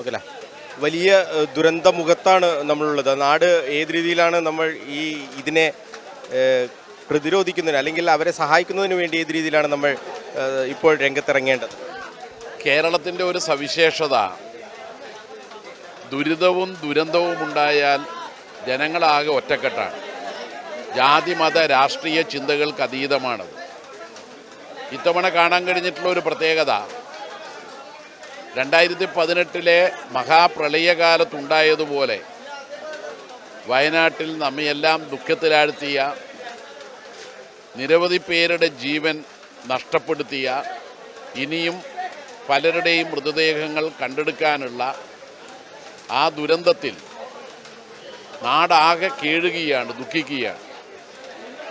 Okay വലിയ ദുരന്ത ദുരന്തമുഖത്താണ് നമ്മളുള്ളത്. നാട് ഏത് രീതിയിലാണ് നമ്മൾ ഈ ഇതിനെ പ്രതിരോധിക്കുന്നതിന് അല്ലെങ്കിൽ അവരെ സഹായിക്കുന്നതിന് വേണ്ടി ഏത് രീതിയിലാണ് നമ്മൾ ഇപ്പോൾ രംഗത്തിറങ്ങേണ്ടത്? കേരളത്തിന്റെ ഒരു സവിശേഷത ദുരിതവും ദുരന്തവും ഉണ്ടായാൽ ജനങ്ങളാകെ ഒറ്റക്കെട്ടാണ്. ജാതി മത രാഷ്ട്രീയ ചിന്തകൾക്ക് അതീതമാണത്. ഇത്തവണ കാണാൻ കഴിഞ്ഞിട്ടുള്ള ഒരു പ്രത്യേകത രണ്ടായിരത്തി പതിനെട്ടിലെ മഹാപ്രളയകാലത്തുണ്ടായതുപോലെ വയനാട്ടിൽ നമ്മയെല്ലാം ദുഃഖത്തിലാഴ്ത്തിയ നിരവധി പേരുടെ ജീവൻ നഷ്ടപ്പെടുത്തിയ ഇനിയും പലരുടെയും മൃതദേഹങ്ങൾ കണ്ടെടുക്കാനുള്ള ആ ദുരന്തത്തിൽ നാടാകെ കീഴുകയാണ് ദുഃഖിക്കുകയാണ്.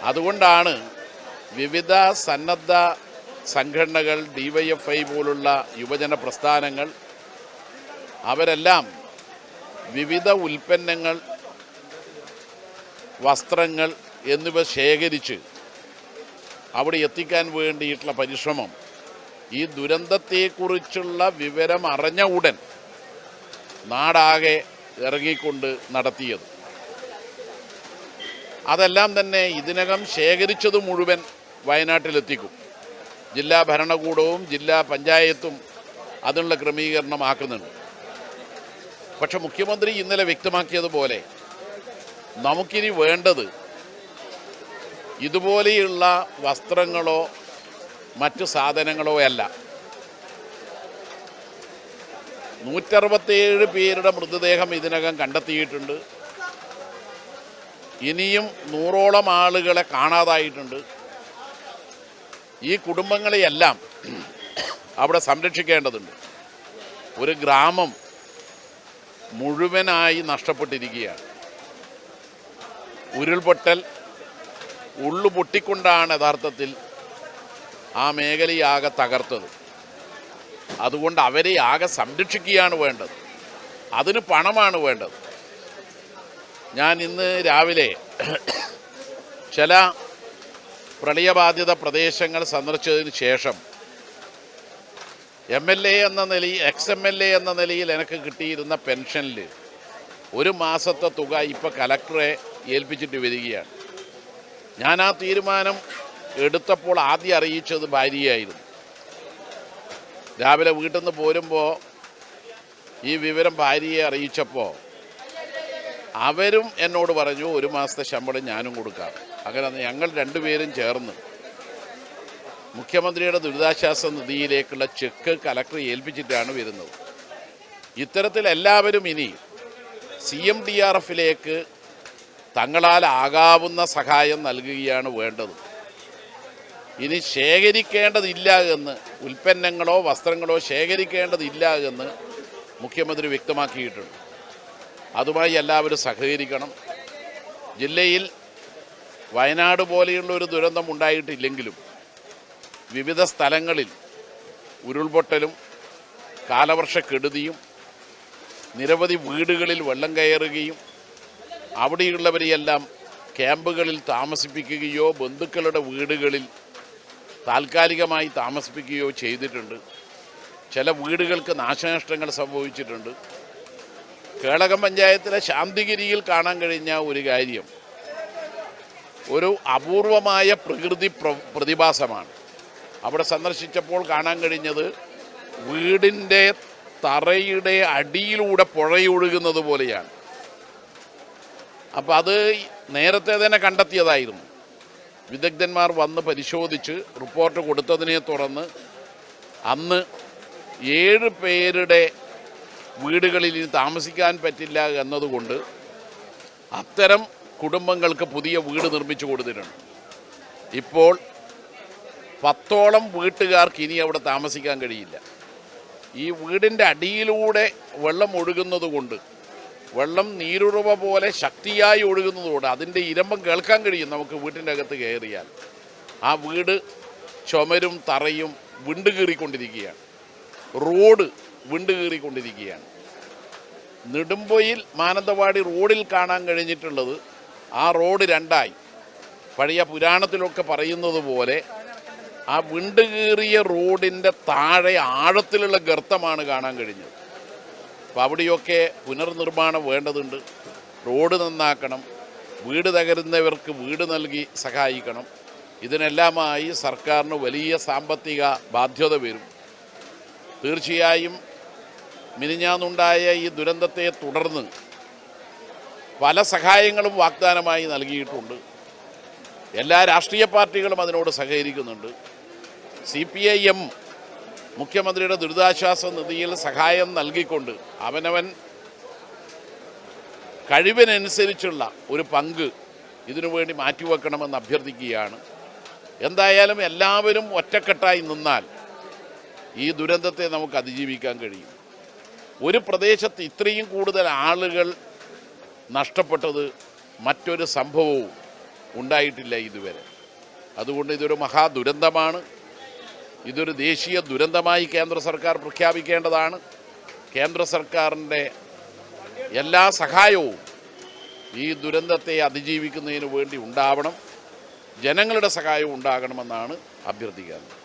അതുകൊണ്ടാണ് വിവിധ സന്നദ്ധ സംഘടനകൾ ഡിവൈഎഫ്ഐ പോലുള്ള യുവജന പ്രസ്ഥാനങ്ങൾ അവരെല്ലാം വിവിധ ഉൽപ്പന്നങ്ങൾ വസ്ത്രങ്ങൾ എന്നിവ ശേഖരിച്ച് അവിടെ എത്തിക്കാൻ വേണ്ടിയിട്ടുള്ള പരിശ്രമം. ഈ ദുരന്തത്തെക്കുറിച്ചുള്ള വിവരം അറിഞ്ഞ ഉടൻ നാടാകെ ഇറങ്ങിക്കൊണ്ട് നടത്തിയത്. അതെല്ലാം തന്നെ ഇതിനകം ശേഖരിച്ചത് മുഴുവൻ വയനാട്ടിലെത്തിക്കും. ജില്ലാ ഭരണകൂടവും ജില്ലാ പഞ്ചായത്തും അതിനുള്ള ക്രമീകരണമാക്കുന്നുണ്ട്. പക്ഷെ മുഖ്യമന്ത്രി ഇന്നലെ വ്യക്തമാക്കിയതുപോലെ നമുക്കിനി വേണ്ടത് ഇതുപോലെയുള്ള വസ്ത്രങ്ങളോ മറ്റു സാധനങ്ങളോ അല്ല. നൂറ്ററുപത്തേഴ് പേരുടെ മൃതദേഹം ഇതിനകം കണ്ടെത്തിയിട്ടുണ്ട്. ഇനിയും നൂറോളം ആളുകളെ കാണാതായിട്ടുണ്ട്. ഈ കുടുംബങ്ങളെയെല്ലാം അവിടെ സംരക്ഷിക്കേണ്ടതുണ്ട്. ഒരു ഗ്രാമം മുഴുവനായി നഷ്ടപ്പെട്ടിരിക്കുകയാണ്. ഉരുൾപൊട്ടൽ ഉള്ളു പൊട്ടിക്കൊണ്ടാണ് യഥാർത്ഥത്തിൽ ആ മേഖലയാകെ തകർത്തത്. അതുകൊണ്ട് അവരെ ആകെ സംരക്ഷിക്കുകയാണ് വേണ്ടത്. അതിന് പണമാണ് വേണ്ടത്. ഞാൻ ഇന്ന് രാവിലെ ചില പ്രളയബാധിത പ്രദേശങ്ങൾ സന്ദർശിച്ചതിന് ശേഷം എം എൽ എ എന്ന നിലയിൽ എക്സ് എം എൽ എ എന്ന നിലയിൽ എനിക്ക് കിട്ടിയിരുന്ന പെൻഷനിൽ ഒരു മാസത്തെ തുക ഇപ്പോൾ കലക്ടറെ ഏൽപ്പിച്ചിട്ട് വരികയാണ്. ഞാൻ ആ തീരുമാനം എടുത്തപ്പോൾ ആദ്യം അറിയിച്ചത് ഭാര്യയായിരുന്നു. രാവിലെ വീട്ടിൽ നിന്ന് പോരുമ്പോൾ ഈ വിവരം ഭാര്യയെ അറിയിച്ചപ്പോൾ അവരും എന്നോട് പറഞ്ഞു ഒരു മാസത്തെ ശമ്പളം ഞാനും കൊടുക്കാം. അങ്ങനെ ഞങ്ങൾ രണ്ടുപേരും ചേർന്ന് മുഖ്യമന്ത്രിയുടെ ദുരിതാശ്വാസ നിധിയിലേക്കുള്ള ചെക്ക് കലക്ടർ ഏൽപ്പിച്ചിട്ടാണ് വരുന്നത്. ഇത്തരത്തിൽ എല്ലാവരും ഇനി സി എം ഡി ആർ എഫിലേക്ക് തങ്ങളാൽ ആകാവുന്ന സഹായം നൽകുകയാണ് വേണ്ടത്. ഇനി ശേഖരിക്കേണ്ടതില്ല എന്ന് ഉൽപ്പന്നങ്ങളോ വസ്ത്രങ്ങളോ ശേഖരിക്കേണ്ടതില്ല എന്ന് മുഖ്യമന്ത്രി വ്യക്തമാക്കിയിട്ടുണ്ട്. അതുമായി എല്ലാവരും സഹകരിക്കണം. ജില്ലയിൽ വയനാട് പോലെയുള്ള ഒരു ദുരന്തം ഉണ്ടായിട്ടില്ലെങ്കിലും വിവിധ സ്ഥലങ്ങളിൽ ഉരുൾപൊട്ടലും കാലവർഷക്കെടുതിയും നിരവധി വീടുകളിൽ വെള്ളം കയറുകയും അവിടെയുള്ളവരെയെല്ലാം ക്യാമ്പുകളിൽ താമസിപ്പിക്കുകയോ ബന്ധുക്കളുടെ വീടുകളിൽ താൽക്കാലികമായി താമസിപ്പിക്കുകയോ ചെയ്തിട്ടുണ്ട്. ചില വീടുകൾക്ക് നാശനഷ്ടങ്ങൾ സംഭവിച്ചിട്ടുണ്ട്. കേളകം പഞ്ചായത്തിലെ ശാന്തിഗിരിയിൽ കാണാൻ കഴിഞ്ഞ ഒരു കാര്യം ഒരു അപൂർവമായ പ്രകൃതി പ്ര- പ്രതിഭാസമാണ്. അവിടെ സന്ദർശിച്ചപ്പോൾ കാണാൻ കഴിഞ്ഞത് വീടിന്റെ തറയുടെ അടിയിലൂടെ പുഴയൊഴുകുന്നത് പോലെയാണ്. അപ്പോൾ അത് നേരത്തെ തന്നെ കണ്ടെത്തിയതായിരുന്നു. വിദഗ്ധന്മാർ വന്ന് പരിശോധിച്ച് റിപ്പോർട്ട് കൊടുത്തതിനെ തുടർന്ന് അന്ന് ഏഴ് പേരുടെ വീടുകളിൽ താമസിക്കാൻ പറ്റില്ല എന്നതുകൊണ്ട് അത്തരം കുടുംബങ്ങൾക്ക് പുതിയ വീട് നിർമ്മിച്ചു കൊടുത്തിട്ടുണ്ട്. ഇപ്പോൾ പത്തോളം വീട്ടുകാർക്ക് ഇനി അവിടെ താമസിക്കാൻ കഴിയില്ല. ഈ വീടിന്റെ അടിയിലൂടെ വെള്ളം ഒഴുകുന്നത് കൊണ്ട് വെള്ളം നീരുറവ പോലെ ശക്തിയായി ഒഴുകുന്നതുകൊണ്ട് അതിന്റെ ഇരമ്പം കേൾക്കാൻ കഴിയും നമുക്ക് വീട്ടിന്റെ അകത്ത് കയറിയാൽ. ആ വീട് ചുമരും തറയും വിണ്ട് കീറിക്കൊണ്ടിരിക്കുകയാണ്. റോഡ് വിണ്ട് കീറിക്കൊണ്ടിരിക്കുകയാണ്. നെടുമ്പൊയിൽ മാനന്തവാടി റോഡിൽ കാണാൻ കഴിഞ്ഞിട്ടുള്ളത് ആ റോഡ് രണ്ടായി. പഴയ പുരാണത്തിലൊക്കെ പറയുന്നത് പോലെ ആ വിണ്ടുകീറിയ റോഡിന്റെ താഴെ ആഴത്തിലുള്ള ഗർത്തമാണ് കാണാൻ കഴിഞ്ഞത്. അപ്പോൾ അവിടെയൊക്കെ പുനർനിർമ്മാണം വേണ്ടതുണ്ട്. റോഡ് നന്നാക്കണം. വീട് തകരുന്നവർക്ക് വീട് നൽകി സഹായിക്കണം. ഇതിനെല്ലാമായി സർക്കാരിന് വലിയ സാമ്പത്തിക ബാധ്യത വരും. തീർച്ചയായും മിനിഞ്ഞാന്നുണ്ടായ ഈ ദുരന്തത്തെ തുടർന്ന് പല സഹായങ്ങളും വാഗ്ദാനമായി നൽകിയിട്ടുണ്ട്. എല്ലാ രാഷ്ട്രീയ പാർട്ടികളും അതിനോട് സഹകരിക്കുന്നുണ്ട്. സി പി ഐ എം മുഖ്യമന്ത്രിയുടെ ദുരിതാശ്വാസ നിധിയിൽ സഹായം നൽകിക്കൊണ്ട് അവനവൻ കഴിവിനനുസരിച്ചുള്ള ഒരു പങ്ക് ഇതിനു വേണ്ടി മാറ്റിവെക്കണമെന്ന് അഭ്യർത്ഥിക്കുകയാണ്. എന്തായാലും എല്ലാവരും ഒറ്റക്കെട്ടായി നിന്നാൽ ഈ ദുരന്തത്തെ നമുക്ക് അതിജീവിക്കാൻ കഴിയും. ഒരു പ്രദേശത്ത് ഇത്രയും കൂടുതൽ ആളുകൾ നഷ്ടപ്പെട്ടത് മറ്റൊരു സംഭവവും ഉണ്ടായിട്ടില്ല ഇതുവരെ. അതുകൊണ്ട് ഇതൊരു മഹാദുരന്തമാണ് ഇതൊരു ദേശീയ ദുരന്തമായി കേന്ദ്ര സർക്കാർ പ്രഖ്യാപിക്കേണ്ടതാണ്. കേന്ദ്ര സർക്കാരിന്റെ എല്ലാ സഹായവും ഈ ദുരന്തത്തെ അതിജീവിക്കുന്നതിന് വേണ്ടി ഉണ്ടാവണം. ജനങ്ങളുടെ സഹായവും ഉണ്ടാകണമെന്നാണ് അഭ്യർത്ഥിക്കുന്നത്.